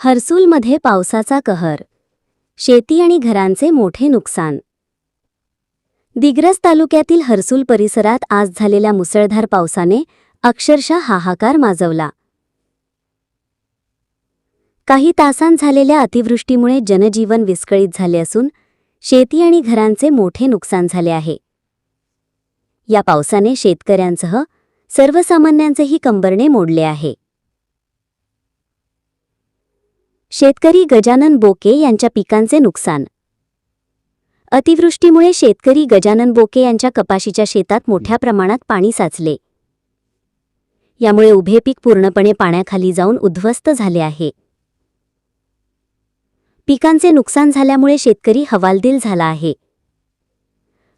हर्सूलमध्ये पावसाचा कहर. शेती आणि घरांचे मोठे नुकसान. दिग्रस तालुक्यातील हर्सूल परिसरात आज झालेल्या मुसळधार पावसाने अक्षरशः हाहाकार माजवला. काही तासांत झालेल्या अतिवृष्टीमुळे जनजीवन विस्कळीत झाले असून शेती आणि घरांचे मोठे नुकसान झाले आहे. या पावसाने शेतकऱ्यांसह सर्वसामान्यांचेही कंबरणे मोडले आहे. शेतकरी गजानन बोके यांच्या पिकांचे नुकसान. अतिवृष्टीमुळे शेतकरी गजानन बोके यांच्या कपाशीच्या शेतात मोठ्या प्रमाणात पाणी साचले. यामुळे उभे पीक पूर्णपणे पाण्याखाली जाऊन उद्ध्वस्त झाले आहे. पिकांचे नुकसान झाल्यामुळे शेतकरी हवालदिल झाला आहे.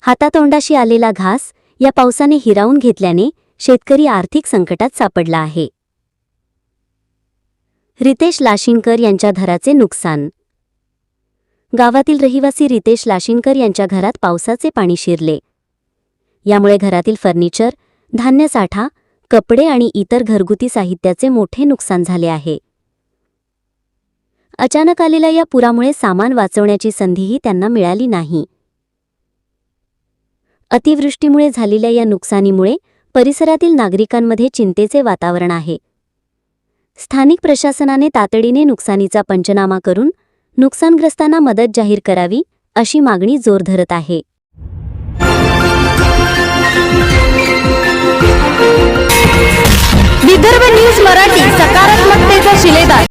हातातोंडाशी आलेला घास या पावसाने हिरावून घेतल्याने शेतकरी आर्थिक संकटात सापडला आहे. रितेश लाशिंकर यांच्या घराचे नुकसान. गावातील रहिवासी रितेश लाशिंकर यांच्या घरात पावसाचे पाणी शिरले. यामुळे घरातील फर्निचर धान्यसाठा कपडे आणि इतर घरगुती साहित्याचे मोठे नुकसान झाले आहे. अचानक आलेल्या या पुरामुळे सामान वाचवण्याची संधीही त्यांना मिळाली नाही. अतिवृष्टीमुळे झालेल्या या नुकसानीमुळे परिसरातील नागरिकांमध्ये चिंतेचे वातावरण आहे. स्थानिक प्रशासनाने तातडीने नुकसानीचा पंचनामा करून नुकसानग्रस्तांना मदत जाहीर करावी अशी मागणी जोर धरत आहे.